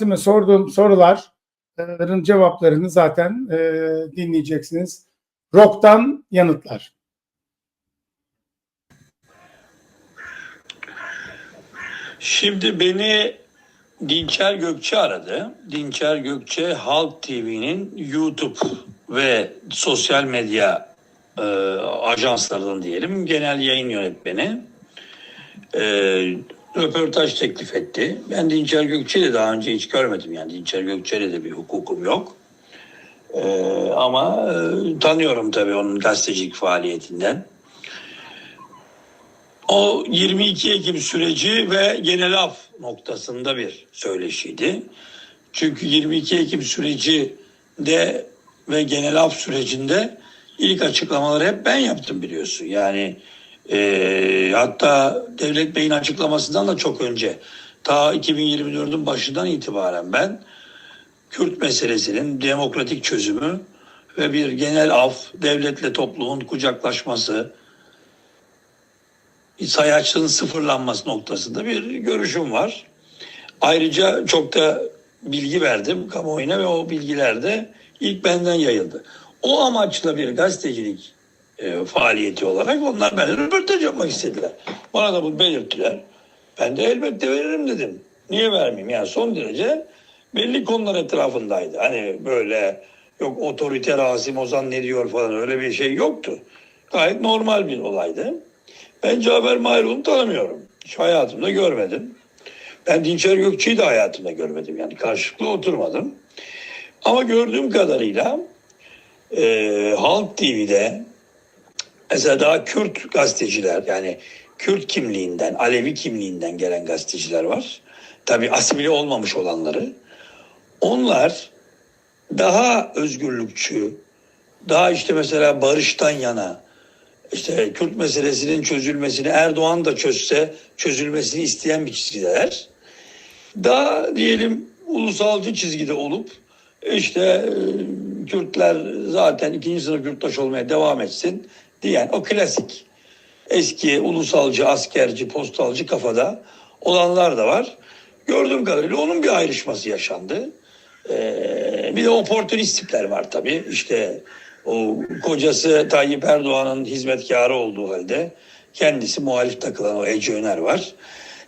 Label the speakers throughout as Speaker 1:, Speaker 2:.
Speaker 1: Taksim'e sorduğum soruların cevaplarını zaten e, dinleyeceksiniz. Rock'tan yanıtlar.
Speaker 2: Şimdi beni Dinçer Gökçe aradı. Dinçer Gökçe Halk TV'nin YouTube ve sosyal medya e, ajanslarından diyelim genel yayın yönetmeni. E, röportaj teklif etti. Ben Dinçer Gökçe'yi daha önce hiç görmedim yani Dinçer Gökçe'yle de bir hukukum yok. E, ama e, tanıyorum tabii onun gazetecilik faaliyetinden. O 22 Ekim süreci ve genel af noktasında bir söyleşiydi. Çünkü 22 Ekim süreci de ve genel af sürecinde ilk açıklamaları hep ben yaptım biliyorsun. Yani e, hatta Devlet Bey'in açıklamasından da çok önce ta 2024'ün başından itibaren ben Kürt meselesinin demokratik çözümü ve bir genel af, devletle toplumun kucaklaşması, sayaçlığın sıfırlanması noktasında bir görüşüm var. Ayrıca çok da bilgi verdim kamuoyuna ve o bilgiler de ilk benden yayıldı. O amaçla bir gazetecilik e, faaliyeti olarak onlar benimle röportaj yapmak istediler. Bana da bunu belirttiler. Ben de elbette veririm dedim. Niye vermeyeyim? Yani son derece belli konular etrafındaydı. Hani böyle yok otoriter Rasim Ozan ne diyor falan öyle bir şey yoktu. Gayet normal bir olaydı. Ben Cafer Mahirun'u tanımıyorum. Hiç hayatımda görmedim. Ben Dinçer Gökçe'yi de hayatımda görmedim. Yani karşılıklı oturmadım. Ama gördüğüm kadarıyla e, Halk TV'de mesela daha Kürt gazeteciler yani Kürt kimliğinden, Alevi kimliğinden gelen gazeteciler var. Tabi asimile olmamış olanları. Onlar daha özgürlükçü, daha işte mesela barıştan yana, işte Kürt meselesinin çözülmesini Erdoğan da çözse çözülmesini isteyen bir çizgideler. Daha diyelim ulusalcı çizgide olup işte e, Kürtler zaten ikinci sınıf yurttaş olmaya devam etsin diyen o klasik eski ulusalcı, askerci, postalcı kafada olanlar da var. Gördüğüm kadarıyla onun bir ayrışması yaşandı. Ee, bir de oportunist tipler var tabii. İşte o kocası Tayyip Erdoğan'ın hizmetkarı olduğu halde kendisi muhalif takılan o Ece Öner var.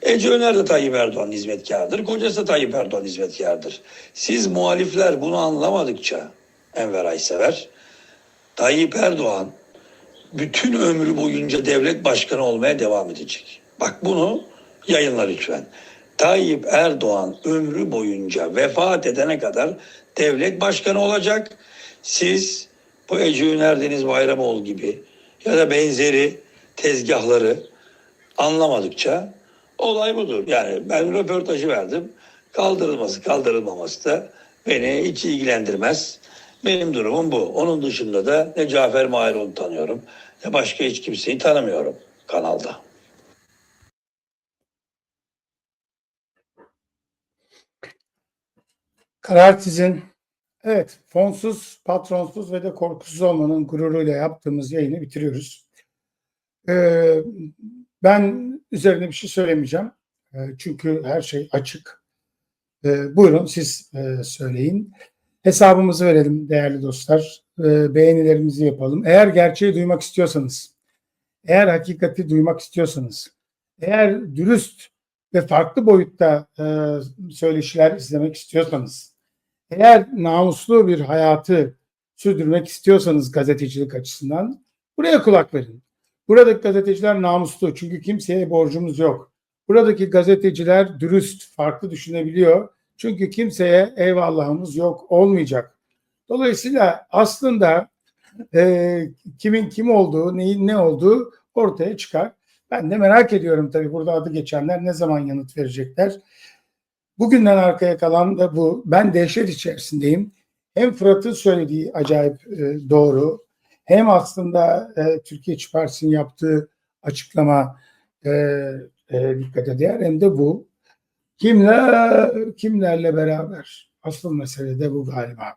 Speaker 2: Ece Öner de Tayyip Erdoğan'ın hizmetkarıdır. Kocası da Tayyip Erdoğan hizmetkarıdır. Siz muhalifler bunu anlamadıkça Enver Aysever, Tayyip Erdoğan bütün ömrü boyunca devlet başkanı olmaya devam edecek. Bak bunu yayınla lütfen. Tayyip Erdoğan ömrü boyunca vefat edene kadar devlet başkanı olacak. Siz bu Ece Üner Deniz Bayramoğlu gibi ya da benzeri tezgahları anlamadıkça olay budur. Yani ben röportajı verdim. Kaldırılması kaldırılmaması da beni hiç ilgilendirmez. Benim durumum bu. Onun dışında da ne Cafer Mahir'i tanıyorum ne başka hiç kimseyi tanımıyorum kanalda.
Speaker 1: Karar sizin. Evet, fonsuz, patronsuz ve de korkusuz olmanın gururuyla yaptığımız yayını bitiriyoruz. Ee, ben üzerine bir şey söylemeyeceğim. Ee, çünkü her şey açık. Ee, buyurun siz e, söyleyin. Hesabımızı verelim değerli dostlar. Ee, beğenilerimizi yapalım. Eğer gerçeği duymak istiyorsanız, eğer hakikati duymak istiyorsanız, eğer dürüst ve farklı boyutta e, söyleşiler izlemek istiyorsanız, eğer namuslu bir hayatı sürdürmek istiyorsanız gazetecilik açısından buraya kulak verin. Buradaki gazeteciler namuslu çünkü kimseye borcumuz yok. Buradaki gazeteciler dürüst, farklı düşünebiliyor. Çünkü kimseye eyvallahımız yok, olmayacak. Dolayısıyla aslında e, kimin kim olduğu, neyin ne olduğu ortaya çıkar. Ben de merak ediyorum tabii burada adı geçenler ne zaman yanıt verecekler. Bugünden arkaya kalan da bu. Ben dehşet içerisindeyim. Hem Fırat'ın söylediği acayip e, doğru. Hem aslında e, Türkiye İşçi Partisi'nin yaptığı açıklama e, e, dikkate değer hem de bu. Kimler, kimlerle beraber? Asıl mesele de bu galiba.